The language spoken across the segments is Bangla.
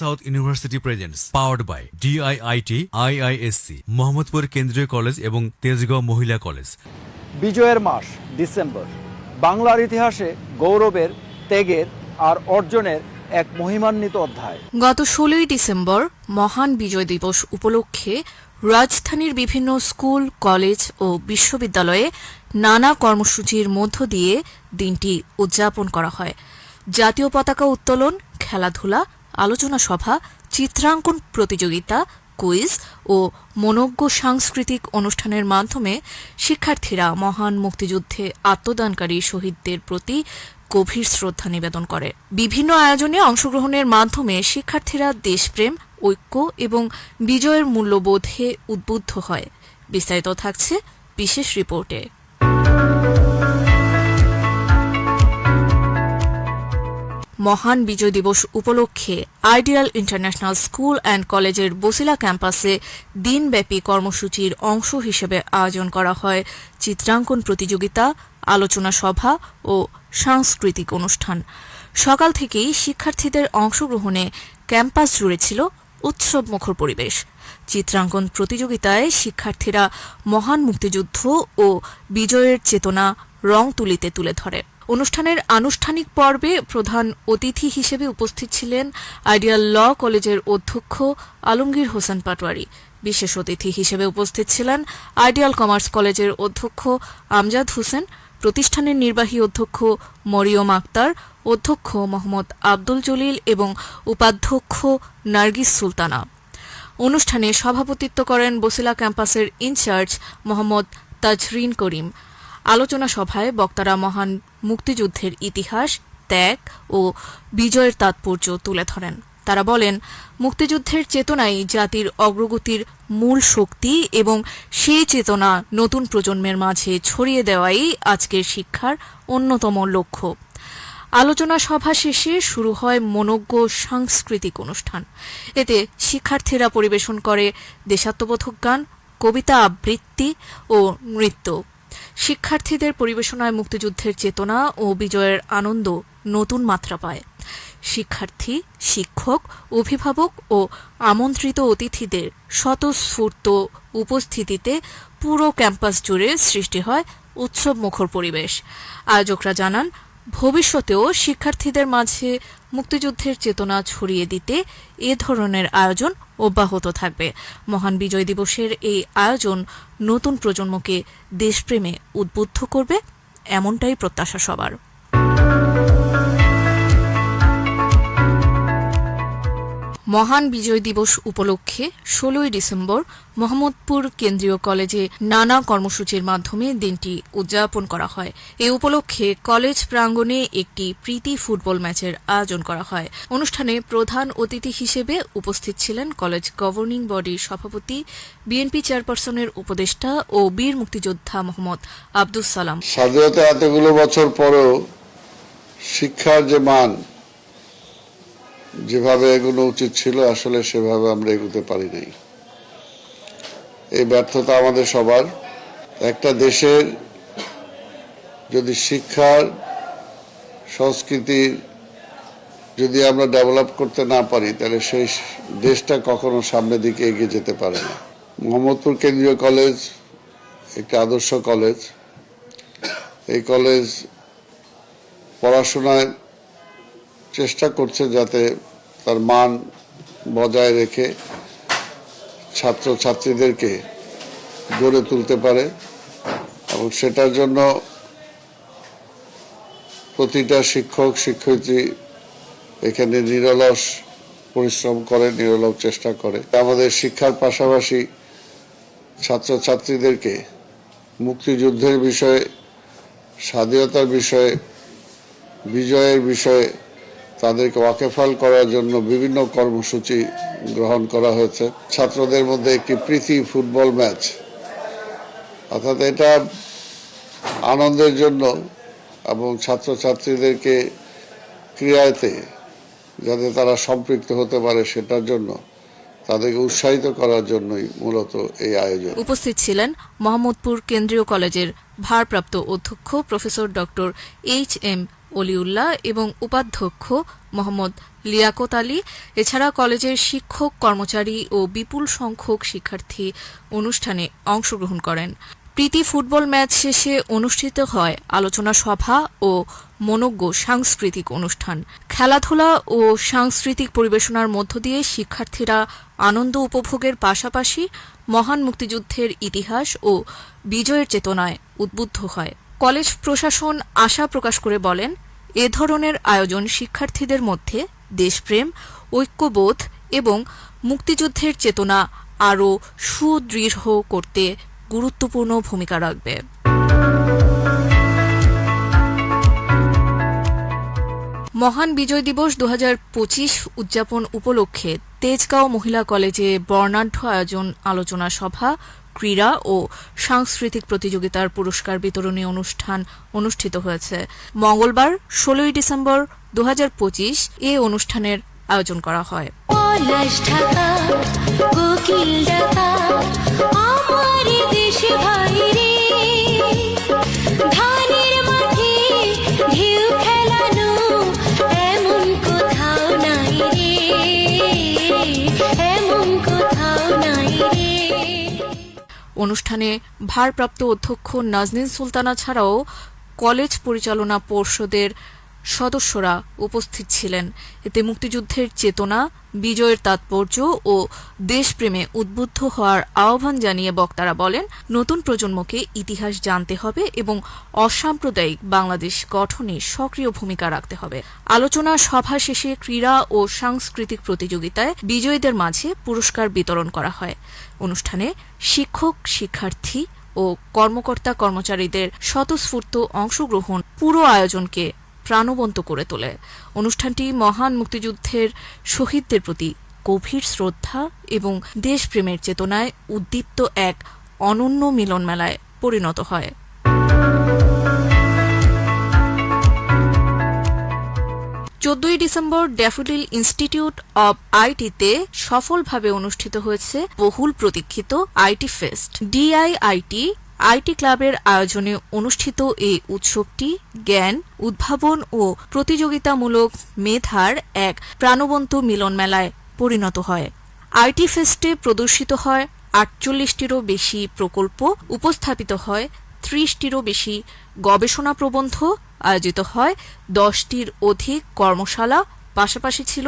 South university presents powered by DIIT IISC Mohammadpur কেন্দ্রীয় কলেজ এবং তেজগাঁও মহিলা কলেজ বিজয়ের মাস ডিসেম্বর বাংলার ইতিহাসে গৌরবের ত্যাগের আর অর্জনের এক মহিমান্বিত অধ্যায়। গত ষোলোই ডিসেম্বর মহান বিজয় দিবস উপলক্ষে রাজধানীর বিভিন্ন স্কুল কলেজ ও বিশ্ববিদ্যালয়ে নানা কর্মসূচির মধ্য দিয়ে দিনটি উদযাপন করা হয়। জাতীয় পতাকা উত্তোলন খেলাধুলা আলোচনা সভা, চিত্রাঙ্কন প্রতিযোগিতা, কুইজ ও মনোজ্ঞ সাংস্কৃতিক অনুষ্ঠানের মাধ্যমে শিক্ষার্থীরা মহান মুক্তিযুদ্ধে আত্মদানকারী শহীদদের প্রতি গভীর শ্রদ্ধা নিবেদন করে। বিভিন্ন আয়োজনে অংশগ্রহণের মাধ্যমে শিক্ষার্থীরা দেশপ্রেম, ঐক্য এবং বিজয়ের মূল্যবোধে উদ্বুদ্ধ হয়। বিস্তারিত থাকছে বিশেষ রিপোর্টে। মহান বিজয় দিবস উপলক্ষে আইডিয়াল ইন্টারন্যাশনাল স্কুল অ্যান্ড কলেজের বসিলা ক্যাম্পাসে দিনব্যাপী কর্মসূচির অংশ হিসেবে আয়োজন করা হয়। চিত্রাঙ্কন প্রতিযোগিতা, আলোচনা সভা ও সাংস্কৃতিক অনুষ্ঠান। সকাল থেকেই শিক্ষার্থীদের অংশগ্রহণে ক্যাম্পাস জুড়ে ছিল উৎসবমুখর পরিবেশ। চিত্রাঙ্কন প্রতিযোগিতায় শিক্ষার্থীরা মহান মুক্তিযুদ্ধ ও বিজয়ের চেতনা রং তুলিতে তুলে ধরে। অনুষ্ঠানের আনুষ্ঠানিক পর্বে প্রধান অতিথি হিসেবে উপস্থিত ছিলেন আইডিয়াল ল কলেজের অধ্যক্ষ আলমগীর হোসেন পাটোয়ারি। বিশেষ অতিথি হিসেবে উপস্থিত ছিলেন আইডিয়াল কমার্স কলেজের অধ্যক্ষ আমজাদ হোসেন, প্রতিষ্ঠানের নির্বাহী অধ্যক্ষ মরিয়ম আক্তার, অধ্যক্ষ মোহাম্মদ আব্দুল জলিল এবং উপাধ্যক্ষ নার্গিস সুলতানা। অনুষ্ঠানে সভাপতিত্ব করেন বসিলা ক্যাম্পাসের ইনচার্জ মোহাম্মদ তাজরিন করিম। আলোচনা সভায় বক্তারা মহান মুক্তিযুদ্ধের ইতিহাস, ত্যাগ ও বিজয়ের তাৎপর্য তুলে ধরেন। তারা বলেন, মুক্তিযুদ্ধের চেতনাই জাতির অগ্রগতির মূল শক্তি এবং সেই চেতনা নতুন প্রজন্মের মাঝে ছড়িয়ে দেওয়াই আজকের শিক্ষার অন্যতম লক্ষ্য। আলোচনা সভা শেষে শুরু হয় মনোজ্ঞ সাংস্কৃতিক অনুষ্ঠান। এতে শিক্ষার্থীরা পরিবেশন করে দেশাত্মবোধক গান, কবিতা আবৃত্তি ও নৃত্য। শিক্ষার্থীদের পরিবেশনায় মুক্তিযুদ্ধের চেতনা ও বিজয়ের আনন্দ নতুন মাত্রা পায়। শিক্ষার্থী, শিক্ষক, অভিভাবক ও আমন্ত্রিত অতিথিদের স্বতঃস্ফূর্ত উপস্থিতিতে পুরো ক্যাম্পাস জুড়ে সৃষ্টি হয় উৎসব মুখর পরিবেশ। আয়োজকরা জানান ভবিষ্যতেও শিক্ষার্থীদের মাঝে মুক্তিযুদ্ধের চেতনা ছড়িয়ে দিতে এ ধরনের আয়োজন অব্যাহত থাকবে। মহান বিজয় দিবসের এই আয়োজন নতুন প্রজন্মকে দেশপ্রেমে উদ্বুদ্ধ করবে, এমনটাই প্রত্যাশা সবার। মহান বিজয় দিবস উপলক্ষে ষোলোই ডিসেম্বর মোহাম্মদপুর কেন্দ্রীয় কলেজে নানা কর্মসূচির মাধ্যমে দিনটি উদযাপন করা হয়। এ উপলক্ষে কলেজ প্রাঙ্গণে একটি প্রীতি ফুটবল ম্যাচের আয়োজন করা হয়। অনুষ্ঠানে প্রধান অতিথি হিসেবে উপস্থিত ছিলেন কলেজ গভর্নিং বডির সভাপতি, বিএনপি চেয়ারপারসনের উপদেষ্টা ও বীর মুক্তিযোদ্ধা মোহাম্মদ আব্দুস সালাম। স্বাধীনতা এতগুলো বছর পরেও শিক্ষার যে মান যেভাবে এগুলো উচিত ছিল, আসলে সেভাবে আমরা এগোতে পারি নাই। এই ব্যর্থতা আমাদের সবার। একটা দেশের যদি শিক্ষার সংস্কৃতির যদি আমরা ডেভেলপ করতে না পারি, তাহলে সেই দেশটা কখনো সামনের দিকে এগিয়ে যেতে পারে না। মোহাম্মদপুর কেন্দ্রীয় কলেজ, একটি আদর্শ কলেজ। এই কলেজ পড়াশোনায় চেষ্টা করছে যাতে তার মান বজায় রেখে ছাত্র ছাত্রীদেরকে গড়ে তুলতে পারে এবং সেটার জন্য প্রতিটা শিক্ষক, শিক্ষয়িত্রী এখানে নিরলস পরিশ্রম করে, নিরলস চেষ্টা করে। আমাদের শিক্ষার পাশাপাশি ছাত্রছাত্রীদেরকে মুক্তিযুদ্ধের বিষয়ে, স্বাধীনতার বিষয়ে, বিজয়ের বিষয়ে তাদেরকে ওয়াকেফাল করার জন্য বিভিন্ন কর্মসূচি গ্রহণ করা হয়েছে। ছাত্রদের মধ্যে একটি প্রীতি ফুটবল ম্যাচ। অর্থাৎ এটা আনন্দের জন্য এবং ছাত্রছাত্রীদেরকে ক্রীড়াতে যাতে তারা সম্পৃক্ত হতে পারে সেটার জন্য তাদেরকে উৎসাহিত করার জন্যই মূলত এই আয়োজন। উপস্থিত ছিলেন মোহাম্মদপুর কেন্দ্রীয় কলেজের ভারপ্রাপ্ত অধ্যক্ষ professor doctor H M Oliullah এবং উপাধ্যক্ষ মোহাম্মদ লিয়াকত আলী, এছাড়া কলেজের শিক্ষক, কর্মচারী ও বিপুল সংখ্যক শিক্ষার্থী অনুষ্ঠানে অংশগ্রহণ করেন। প্রীতি ফুটবল ম্যাচ শেষে অনুষ্ঠিত হয় আলোচনা সভা ও মনোজ্ঞ সাংস্কৃতিক অনুষ্ঠান। খেলাধুলা ও সাংস্কৃতিক পরিবেশনার মধ্য দিয়ে শিক্ষার্থীরা আনন্দ উপভোগের পাশাপাশি মহান মুক্তিযুদ্ধের ইতিহাস ও বিজয়ের চেতনায় উদ্বুদ্ধ হয়। কলেজ প্রশাসন আশা প্রকাশ করে বলেন, এ ধরনের আয়োজন শিক্ষার্থীদের মধ্যে দেশপ্রেম, ঐক্যবোধ এবং মুক্তিযুদ্ধের চেতনা আরও সুদৃঢ় করতে গুরুত্বপূর্ণ ভূমিকা রাখবে। মহান বিজয় দিবস দু হাজার পঁচিশ উদযাপন উপলক্ষে তেজগাঁও মহিলা কলেজে বর্ণাঢ্য আয়োজন আলোচনা সভা ক্রীড়া ও সাংস্কৃতিক প্রতিযোগিতার পুরস্কার বিতরণী অনুষ্ঠান অনুষ্ঠিত হয়েছে। মঙ্গলবার, ষোলোই ডিসেম্বর দু হাজার পঁচিশ এ অনুষ্ঠানের আয়োজন করা হয়। আমার ভাই অনুষ্ঠানে ভারপ্রাপ্ত অধ্যক্ষ নাজনীন সুলতানা ছাড়াও কলেজ পরিচালনা পর্ষদের সদস্যরা উপস্থিত ছিলেন। এতে মুক্তিযুদ্ধের চেতনা, বিজয়ের তাৎপর্য ও দেশপ্রেমে উদ্বুদ্ধ হওয়ার আহ্বান জানিয়ে বক্তারা বলেন, নতুন প্রজন্মকে ইতিহাস জানতে হবে এবং অসাম্প্রদায়িক বাংলাদেশ গঠনে সক্রিয় ভূমিকা রাখতে হবে। আলোচনা সভা শেষে ক্রীড়া ও সাংস্কৃতিক প্রতিযোগিতায় বিজয়ীদের মাঝে পুরস্কার বিতরণ করা হয়। অনুষ্ঠানে শিক্ষক, শিক্ষার্থী ও কর্মকর্তা কর্মচারীদের স্বতঃস্ফূর্ত অংশগ্রহণ পুরো আয়োজনকে প্রাণবন্ত করে তোলে। অনুষ্ঠানটি মহান মুক্তিযুদ্ধের শহীদদের প্রতি গভীর শ্রদ্ধা এবং দেশপ্রেমের চেতনায় উদ্দীপ্ত এক অনন্য মিলন মেলায় পরিণত হয়। চোদ্দই ডিসেম্বর ড্যাফোডিল ইনস্টিটিউট অব আইটিতে সফলভাবে অনুষ্ঠিত হয়েছে বহুল প্রতীক্ষিত আইটি ফেস্ট। ডিআইআইটি আইটি ক্লাবের আয়োজনে অনুষ্ঠিত এই উৎসবটি জ্ঞান, উদ্ভাবন ও প্রতিযোগিতামূলক মেধার এক প্রাণবন্ত মিলন মেলায় পরিণত হয়। আইটি ফেস্টে প্রদর্শিত হয় আটচল্লিশটিরও বেশি প্রকল্প, উপস্থাপিত হয় ত্রিশটিরও বেশি গবেষণা প্রবন্ধ, আয়োজিত হয় দশটির অধিক কর্মশালা, পাশাপাশি ছিল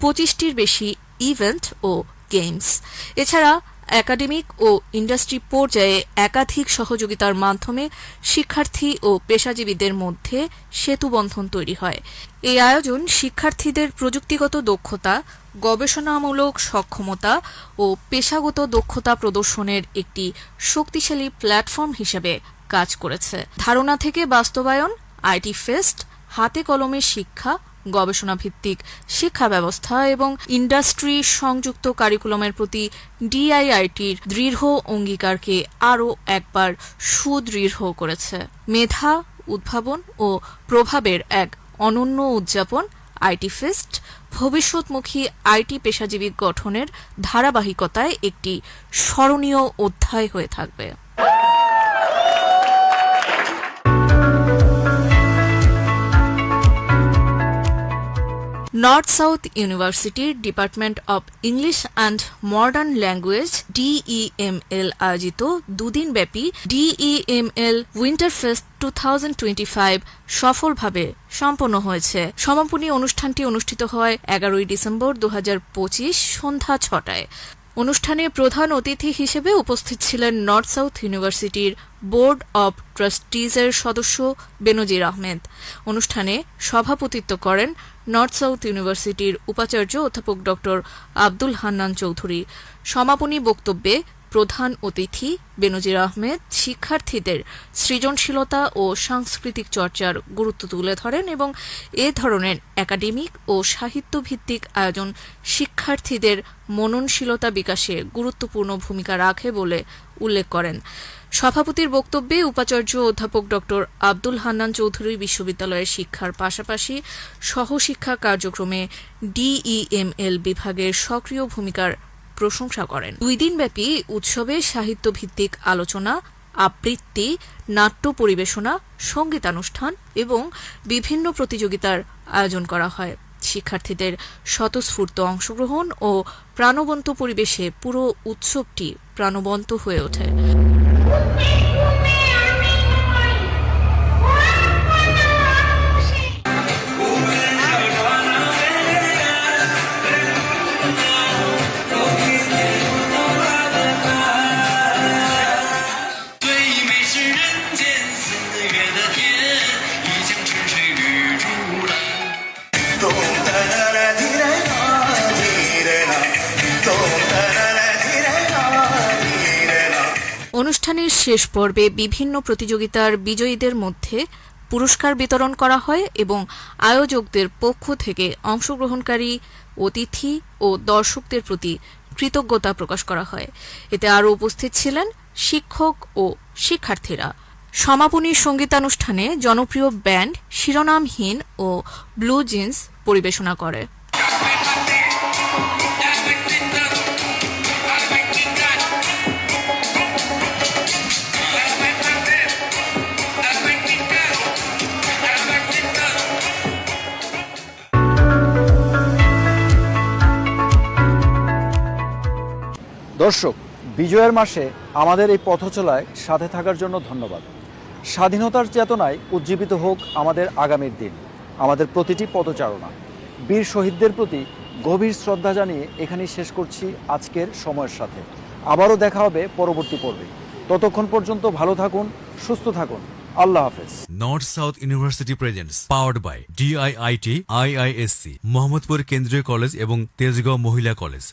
পঁচিশটির বেশি ইভেন্ট ও গেমস। এছাড়া একাডেমিক ও ইন্ডাস্ট্রি পর্যায়ে একাধিক সহযোগিতার মাধ্যমে শিক্ষার্থী ও পেশাজীবীদের মধ্যে সেতুবন্ধন তৈরি হয়। এই আয়োজন শিক্ষার্থীদের প্রযুক্তিগত দক্ষতা, গবেষণামূলক সক্ষমতা ও পেশাগত দক্ষতা প্রদর্শনের একটি শক্তিশালী প্ল্যাটফর্ম হিসেবে কাজ করেছে। ধারণা থেকে বাস্তবায়ন, আইটি ফেস্ট, হাতে কলমে শিক্ষা গবেষণা ভিত্তিক শিক্ষা ব্যবস্থা এবং ইন্ডাস্ট্রি সংযুক্ত কারিকুলামের প্রতি ডিআইআইটির দৃঢ় অঙ্গীকারকে আরও একবার সুদৃঢ় করেছে। মেধা, উদ্ভাবন ও প্রভাবের এক অনন্য উদযাপন আইটি ফেস্ট ভবিষ্যৎমুখী আইটি পেশাজীবী গঠনের ধারাবাহিকতায় একটি স্মরণীয় অধ্যায় হয়ে থাকবে। নর্থ সাউথ ইউনিভার্সিটির department of English and modern language DEML আয়োজিত দুদিনব্যাপী DEML winter fest two thousand twenty five সফলভাবে সম্পন্ন হয়েছে। সমাপনী অনুষ্ঠানটি অনুষ্ঠিত হয় এগারোই ডিসেম্বর দু সন্ধ্যা ছটায়। অনুষ্ঠানে প্রধান অতিথি হিসেবে উপস্থিত ছিলেন নর্থ সাউথ ইউনিভার্সিটির বোর্ড অব ট্রাস্টিজের সদস্য বেনজির আহমেদ। অনুষ্ঠানে সভাপতিত্ব করেন নর্থ সাউথ ইউনিভার্সিটির উপাচার্য অধ্যাপক ড আব্দুল হান্নান চৌধুরী। সমাপনী বক্তব্যে প্রধান অতিথি বেনজির আহমেদ, শিক্ষার্থীদের সৃজনশীলতা ও সাংস্কৃতিক চর্চার গুরুত্ব তুলে ধরেন এবং এ ধরনের একাডেমিক ও সাহিত্যভিত্তিক আয়োজন শিক্ষার্থীদের মননশীলতা বিকাশে গুরুত্বপূর্ণ ভূমিকা রাখে বলে উল্লেখ করেন। সভাপতির বক্তব্যে উপাচার্য অধ্যাপক ড. আব্দুল হান্নান চৌধুরী বিশ্ববিদ্যালয়ের শিক্ষার পাশাপাশি সহশিক্ষা কার্যক্রমে ডিইএমএল বিভাগের সক্রিয় ভূমিকার প্রশংসা করেন। দুই দিনব্যাপী উৎসবে সাহিত্যভিত্তিক আলোচনা, আবৃত্তি, নাট্য পরিবেশনা, সঙ্গীতানুষ্ঠান এবং বিভিন্ন প্রতিযোগিতার আয়োজন করা হয়। শিক্ষার্থীদের স্বতঃস্ফূর্ত অংশগ্রহণ ও প্রাণবন্ত পরিবেশে পুরো উৎসবটি প্রাণবন্ত হয়ে ওঠে। অনুষ্ঠানের শেষ পর্বে বিভিন্ন প্রতিযোগিতার বিজয়ীদের মধ্যে পুরস্কার বিতরণ করা হয় এবং আয়োজকদের পক্ষ থেকে অংশগ্রহণকারী, অতিথি ও দর্শকদের প্রতি কৃতজ্ঞতা প্রকাশ করা হয়। এতে আরও উপস্থিত ছিলেন শিক্ষক ও শিক্ষার্থীরা। সমাপনী সঙ্গীতানুষ্ঠানে জনপ্রিয় ব্যান্ড শিরোনামহীন ও ব্লু জিন্স পরিবেশনা করে। দর্শক, বিজয়ের মাসে আমাদের এই পথচলায় সাথে থাকার জন্য ধন্যবাদ। স্বাধীনতার চেতনায় উজ্জীবিত হোক আমাদের আগামীর দিন, আমাদের প্রতিটি পদচারণা। বীর শহীদদের প্রতি গভীর শ্রদ্ধা জানিয়ে এখানেই শেষ করছি আজকের সময়ের সাথে। আবারও দেখা হবে পরবর্তী পর্বে। ততক্ষণ পর্যন্ত ভালো থাকুন, সুস্থ থাকুন। আল্লাহ হাফেজ। North South University presents, powered by DIIT, IISC, Mohammadpur কেন্দ্রীয় কলেজ এবং তেজগাঁও মহিলা কলেজ।